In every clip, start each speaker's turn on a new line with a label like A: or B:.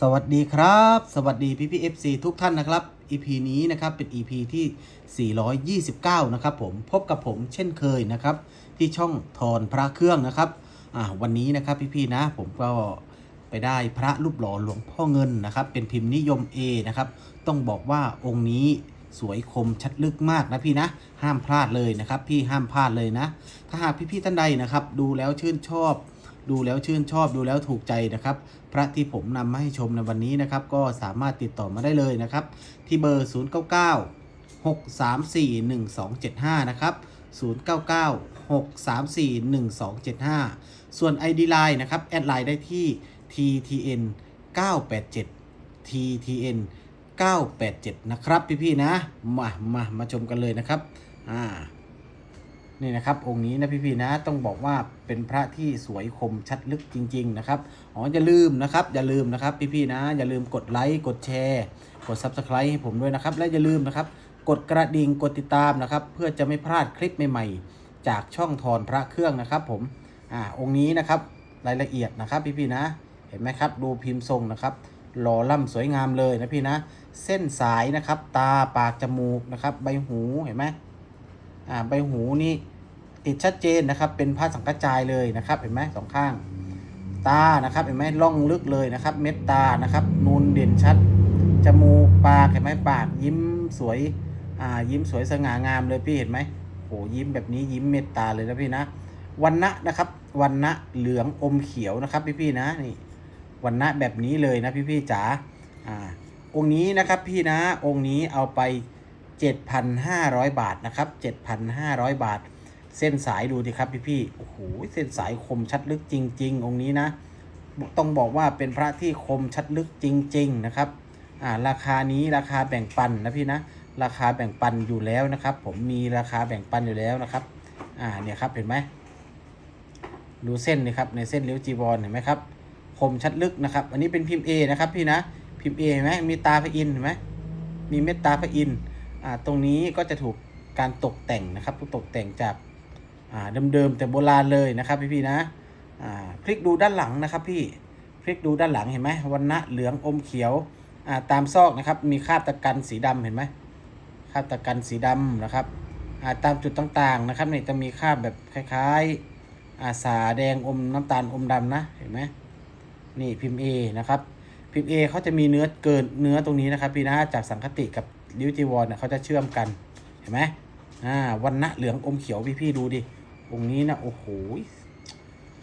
A: สวัสดีครับ สวัสดีพี่พี่เอฟซีทุกท่านนะครับ EP นี้นะครับเป็น EP ที่ 429 นะครับผมพบกับผมเช่นเคยนะครับ ที่ช่องทอนพระเครื่องนะครับอ่าวันนี้นะครับพี่ๆนะผมก็ไปได้พระรูปหล่อหลวงพ่อเงินนะครับ เป็นพิมพ์นิยม A นะครับ ต้องบอกว่าองค์นี้สวยคมชัดลึกมากนะพี่นะ ห้ามพลาดเลยนะครับ พี่ห้ามพลาดเลยนะ ถ้าหากพี่ๆท่านใดนะครับ ดูแล้วชื่นชอบ ดูแล้วชื่นชอบดูแล้วถูกใจนะครับ พระที่ผมนำมาให้ชมในวันนี้นะครับ ก็สามารถติดต่อมาได้เลยนะครับ ที่เบอร์ 099 634 1275 นะครับ 099 634 1275 ส่วน ID Line นะครับ แอดไลน์ได้ที่ TTN 987 TTN 987 นะครับ พี่ๆนะ มา มา มาชมกันเลยนะครับ อ่า นี่นะครับองค์นี้นะพี่ๆนะต้องบอกว่าเป็นพระที่สวยคมชัดลึกจริง ๆ นะครับอ๋ออย่าลืมนะครับอย่าลืมนะครับพี่ๆนะ อย่าลืมกดไลค์กดแชร์ กด Subscribe ให้ผมด้วยนะครับ และอย่าลืมนะครับ กดกระดิ่งกดติดตามนะครับ เพื่อจะไม่พลาดคลิปใหม่ๆ จากช่องทอนพระเครื่องนะครับ ผมอ่าองค์นี้นะครับรายละเอียดนะครับพี่ๆนะ เห็นไหมครับดูพิมพ์ทรงนะครับหล่อล่ำสวยงามเลยนะพี่นะ เส้นสายนะครับ ตาปากจมูกนะครับ ใบหูเห็นไหมอ่าใบหูนี่ ติดชัดเจนนะครับ เป็นผ้าสังกระจายเลยนะครับ เห็นไหมสองข้าง ตานะครับ เห็นไหมล่องลึกเลยนะครับ เม็ดตานะครับนูนเด่นชัดจมูกปากเห็นไหมปากยิ้มสวยอ่ายิ้มสวยสง่างามเลยพี่เห็นไหมโหยิ้มแบบนี้ยิ้มเมตตาเลยนะพี่นะวันณะนะครับวันณะเหลืองอมเขียวนะครับ พี่พี่ๆนะนี่วันณะแบบนี้เลยนะพี่พี่ๆจ๋าอ่าองค์นี้นะครับพี่นะองค์นี้เอาไป 7,500 บาทนะครับ 7,500 บาท เส้นสายดูดิครับ พี่พี่โอ้โหเส้นสายคมชัดลึกจริง ๆ องค์นี้นะ ต้องบอกว่าเป็นพระที่คมชัดลึกจริง ๆ นะครับอ่าราคานี้ราคาแบ่งปันนะพี่นะราคาแบ่งปันอยู่แล้วนะครับ ผมมีราคาแบ่งปันอยู่แล้วนะครับอ่าเนี่ยครับเห็นไหมดูเส้นนี่ครับในเส้นเลี้ยวจีวรเห็นไหมครับคมชัดลึกนะครับ อันนี้เป็นพิมพ์ A นะครับพี่นะพิมพ์ A เห็นไหมมีตาพระอินเห็นไหมมีเม็ดตาพระอินอ่าตรงนี้ก็จะถูกการตกแต่งนะครับตกแต่งจาก เดิมๆแต่โบราณเลยนะครับพี่ๆนะอ่าพลิกดูด้านหลังนะครับพี่พลิกดูด้านหลังเห็นไหมวันณะเหลืองอมเขียวาตามซอกนะครับมีคราบตะกันสีดำเห็นไหมคราบตะกันสีดำนะครับาตามจุดต่างๆนะครับเนี่ยจะมีคราบแบบคล้ายๆอาสาแดงอมน้ำตาลอมดำนะเห็นไหมนี่พิมพ์ A นะครับพิมพ์ A เขาจะมีเนื้อเกินเนื้อตรงนี้นะครับพี่นะจากสังคติกับลิวจีวรเนี่ยเขาจะเชื่อมกันเห็นไหมอ่าวันณะเหลืองอมเขียวพี่ๆดูดิ องค์นี้นะโอ้โห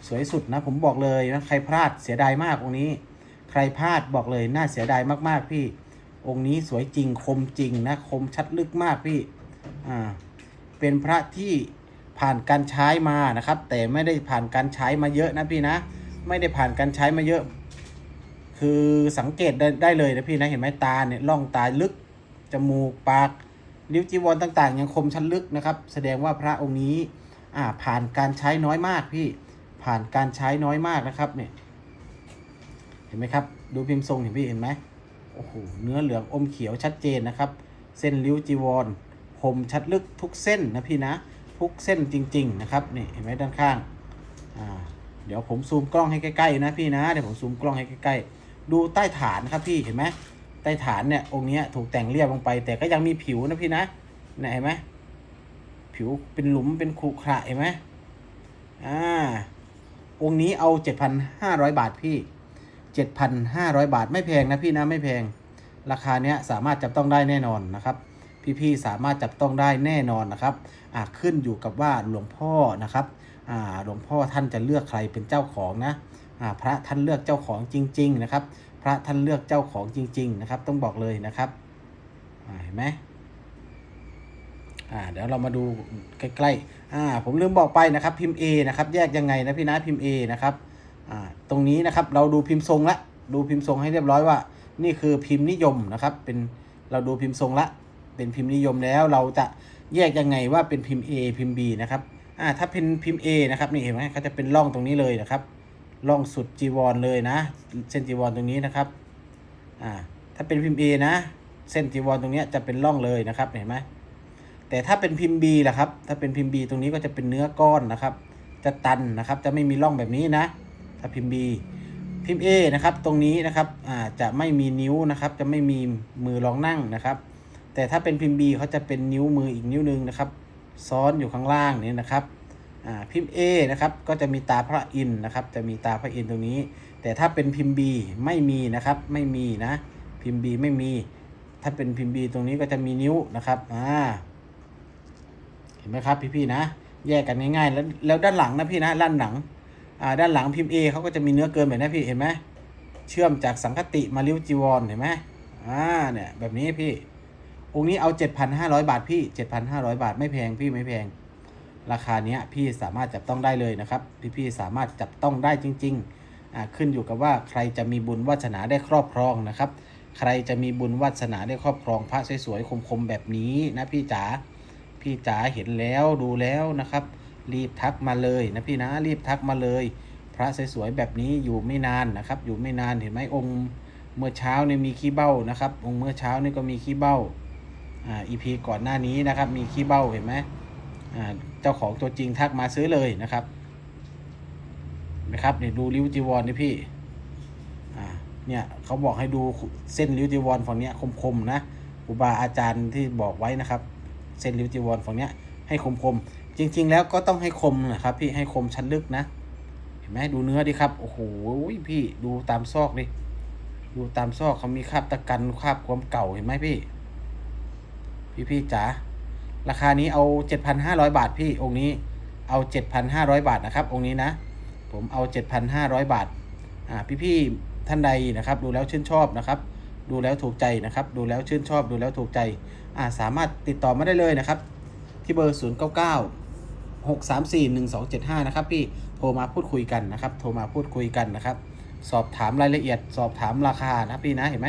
A: สวยสุดนะ ผมบอกเลยนะใครพลาดเสียดายมากองค์นี้ ใครพลาดบอกเลยน่าเสียดายมากๆพี่ องค์นี้สวยจริงคมจริงนะคมชัดลึกมากพี่อ่าเป็นพระที่ผ่านการใช้มานะครับ แต่ไม่ได้ผ่านการใช้มาเยอะนะพี่นะ ไม่ได้ผ่านการใช้มาเยอะ คือสังเกตได้ได้เลยนะพี่นะเห็นไหมตาเนี่ยล่องตาลึกจมูกปากริ้วจีวรต่าง ๆ ยังคมชัดลึกนะครับ แสดงว่าพระองค์นี้ อ่าผ่านการใช้น้อยมากพี่ผ่านการใช้น้อยมากนะครับเนี่ยเห็นไหมครับ ดูพิมพ์ทรงเห็นพี่เห็นไหมโอ้โหเนื้อเหลืองอมเขียวชัดเจนนะครับ เส้นริ้วจีวรคมชัดลึกทุกเส้นนะพี่นะทุกเส้นจริง ๆ นะครับนี่เห็นไหมด้านข้างอ่าเดี๋ยวผมซูมกล้องให้ใกล้ๆนะพี่นะเดี๋ยวผมซูมกล้องให้ใกล้ๆดูใต้ฐานครับพี่เห็นไหมใต้ฐานเนี่ยองค์เนี้ยถูกแต่งเรียบลงไป แต่ก็ยังมีผิวนะพี่นะเนี่ยเห็นไหม ผิวเป็นหลุมเป็นขรุขระเห็นไหมอ่า องค์นี้เอา7,500บาทพี่7,500บาทไม่แพงนะพี่นะไม่แพง ราคาเนี้ยสามารถจับต้องได้แน่นอนนะครับ พี่ๆสามารถจับต้องได้แน่นอนนะครับอ่าขึ้นอยู่กับว่าหลวงพ่อนะครับอ่าหลวงพ่อท่านจะเลือกใครเป็นเจ้าของนะอ่าพระท่านเลือกเจ้าของจริง ๆ นะครับ พระท่านเลือกเจ้าของจริง ๆ นะครับ ต้องบอกเลยนะครับเห็นไหม อ่าเดี๋ยวเรามาดูใกล้ๆอ่าผมลืมบอกไปนะครับพิมพ์ A นะครับแยกยังไงนะพี่นะพิมพ์ A นะครับอ่าตรงนี้นะครับเราดูพิมพ์ทรงละดูพิมพ์ทรงให้เรียบร้อยว่า นี่คือพิมพ์นิยมนะครับเป็นเราดูพิมพ์ทรงละ เป็นพิมพ์นิยมแล้วเราจะแยกยังไงว่าเป็นพิมพ์ A พิมพ์ B นะครับอ่าถ้าเป็นพิมพ์ A นะครับนี่เห็นไหมเขาจะเป็นร่องตรงนี้เลยนะครับร่องสุดจีวรเลยนะ เส้นจีวรตรงนี้นะครับอ่าถ้าเป็นพิมพ์ A นะ เส้นจีวรตรงนี้จะเป็นร่องเลยนะครับเห็นไหม แต่ถ้าเป็นพิมพ์ B ล่ะครับ ถ้าเป็นพิมพ์ B ตรงนี้ก็จะเป็นเนื้อก้อนนะครับ จะตันนะครับ จะไม่มีร่องแบบนี้นะ ถ้าพิมพ์ B พิมพ์ A นะครับ ตรงนี้นะครับอ่าจะไม่มีนิ้วนะครับ จะไม่มีมือรองนั่งนะครับ แต่ถ้าเป็นพิมพ์ B เขาจะเป็นนิ้วมืออีกนิ้วหนึงนะครับ ซ้อนอยู่ข้างล่างนี่นะครับอ่าพิมพ์ A นะครับก็จะมีตาพระอินทร์นะครับ จะมีตาพระอินทร์ตรงนี้ แต่ถ้าเป็นพิมพ์ B ไม่มีนะครับ ไม่มีนะ พิมพ์ B ไม่มี ถ้าเป็นพิมพ์ B ตรงนี้ก็จะมีนิ้วนะครับอ่า เห็นไหมครับ พี่ๆนะ แยกกันง่ายๆแล้วแล้วด้านหลังนะพี่นะด้านหลังอ่าด้านหลังพิมพ์ A เขาก็จะมีเนื้อเกินแบบนี้พี่เห็นไหมเชื่อมจากสังคติมาริวจีวรเห็นไหมอ่าเนี่ยแบบนี้พี่ องค์นี้เอา 7,500 บาทพี่ 7,500 บาทไม่แพงพี่ไม่แพง ราคาเนี้ยพี่สามารถจับต้องได้เลยนะครับ พี่พี่ๆสามารถจับต้องได้จริงๆอ่าขึ้นอยู่กับว่าใครจะมีบุญวาสนาได้ครอบครองนะครับ ใครจะมีบุญวาสนาได้ครอบครองพระสวยๆคมๆแบบนี้นะพี่จ๋า พี่จ๋าเห็นแล้วดูแล้วนะครับ รีบทักมาเลยนะพี่นะรีบทักมาเลย พระสวยๆแบบนี้อยู่ไม่นานนะครับ อยู่ไม่นานเห็นไหมองค์เมื่อเช้าเนี่ยมีขี้เบ้านะครับ องค์เมื่อเช้านี่ก็มีขี้เบ้าอ่าอีพีก่อนหน้านี้นะครับ มีขี้เบ้าเห็นไหมอ่าเจ้าของตัวจริงทักมาซื้อเลยนะครับนะครับเนี่ยดูริ้วจีวรนี่พี่อ่าเนี่ยเขาบอกให้ดูเส้นริ้วจีวรฝั่งเนี้ยคมๆนะครูบาอาจารย์ที่บอกไว้นะครับ เส้นริ้วจีวรฝั่งเนี้ยให้คมคมจริง ๆ แล้วก็ต้องให้คมนะครับพี่ให้คมชั้นลึกนะ เห็นไหมดูเนื้อดิครับโอ้โหพี่ดูตามซอกดิดูตามซอกเขามีคราบตะกันคราบความเก่าเห็นไหมพี่ พี่พี่จ๋าราคานี้เอา7,500บาทพี่องค์นี้เอา7,500บาทนะครับ องค์นี้นะ ผมเอา7,500บาทอ่าพี่พี่ท่านใดนะครับ ดูแล้วชื่นชอบนะครับ ดูแล้วถูกใจนะครับ ดูแล้วชื่นชอบดูแล้วถูกใจ สามารถติดต่อมาได้เลยนะครับ ที่เบอร์ 0 9 9 6 3 4 1 2 7 5 นะครับพี่โทรมาพูดคุยกันนะครับ โทรมาพูดคุยกันนะครับ สอบถามรายละเอียด สอบถามราคานะพี่นะเห็นไหม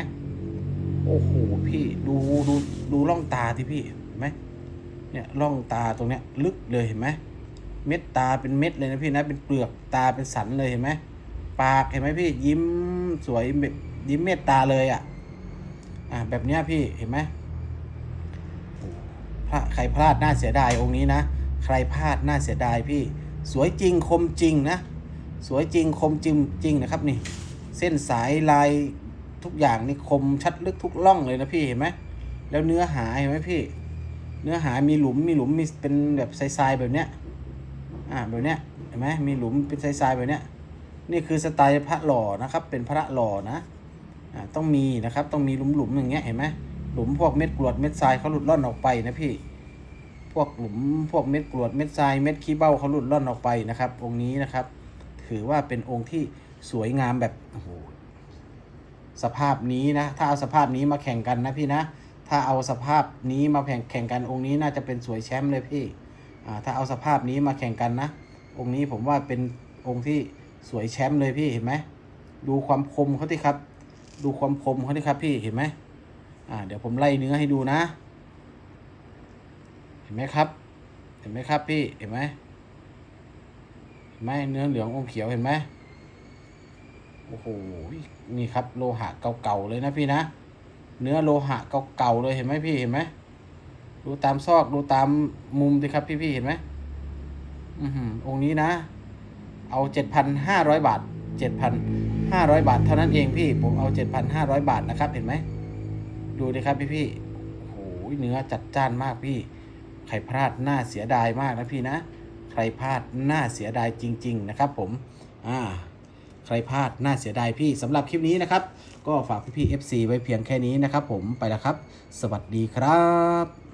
A: โอ้โหพี่ดูดูดูร่องตาที่พี่เห็นไหมเนี่ยร่องตาตรงเนี้ยลึกเลยเห็นไหมเม็ดตาเป็นเม็ดเลยนะพี่นะเป็นเปลือกตาเป็นสันเลยเห็นไหมปากเห็นไหมพี่ยิ้มสวยยิ้มเมตตาเลยอะอ่าแบบเนี้ยพี่เห็นไหม ใครพลาดน่าเสียดายองค์นี้นะ ใครพลาดน่าเสียดายพี่ สวยจริงคมจริงนะ สวยจริงคมจริงจริงนะครับนี่ เส้นสายลายทุกอย่างนี่คมชัดลึกทุกล่องเลยนะพี่เห็นไหมแล้วเนื้อหาเห็นไหมพี่ เนื้อหามีหลุมมีหลุมมีเป็นแบบทรายๆแบบเนี้ยอ่าแบบเนี้ยเห็นไหมมีหลุมเป็นทรายๆแบบเนี้ยนี่คือสไตล์พระหล่อนะครับ เป็นพระหล่อนะอ่าต้องมีนะครับต้องมีหลุมๆอย่างเงี้ยเห็นไหมหลุมพวกเม็ดกรวดเม็ดทรายเขาหลุดล่อนออกไปนะพี่ พวกหลุมพวกเม็ดกรวดเม็ดทรายเม็ดขี้เบ้าเขาหลุดล่อนออกไปนะครับ องค์นี้นะครับ ถือว่าเป็นองค์ที่สวยงามแบบโอ้โหสภาพนี้นะ ถ้าเอาสภาพนี้มาแข่งกันนะพี่นะ ถ้าเอาสภาพนี้มาแข่งแข่งกันองค์นี้น่าจะเป็นสวยแชมป์เลยพี่อ่าถ้าเอาสภาพนี้มาแข่งกันนะ องค์นี้ผมว่าเป็นองค์ที่สวยแชมป์เลยพี่เห็นไหมดูความคมเขาที่ครับ ดูความคมเขาที่ครับพี่เห็นไหมอ่าเดี๋ยวผมไล่เนื้อให้ดูนะ เห็นไหมครับ เห็นไหมครับพี่ เห็นไหมเห็นไหมเนื้อเหลืองอมเขียวเห็นไหมโอ้โห นี่ครับโลหะเก่าๆเลยนะพี่นะ เนื้อโลหะเก่าๆเลยเห็นไหมพี่เห็นไหม ดูตามซอกดูตามมุมสิครับพี่ๆเห็นไหมอือหือองค์นี้นะ เอาเจ็ดพันห้าร้อยบาทเจ็ดพันห้าร้อยบาทเท่านั้นเองพี่ ผมเอาเจ็ดพันห้าร้อยบาทนะครับ เห็นไหม ดูดิครับพี่พี่ๆโอ้โห เนื้อจัดจ้านมากพี่ ใครพลาดน่าเสียดายมากนะพี่นะ ใครพลาดน่าเสียดายจริง ๆ นะครับ ผมอ่าใครพลาดน่าเสียดายพี่สำหรับคลิปนี้นะครับ ก็ฝากพี่พี่ๆ FC ไว้เพียงแค่นี้นะครับ ผมไปแล้วครับ สวัสดีครับ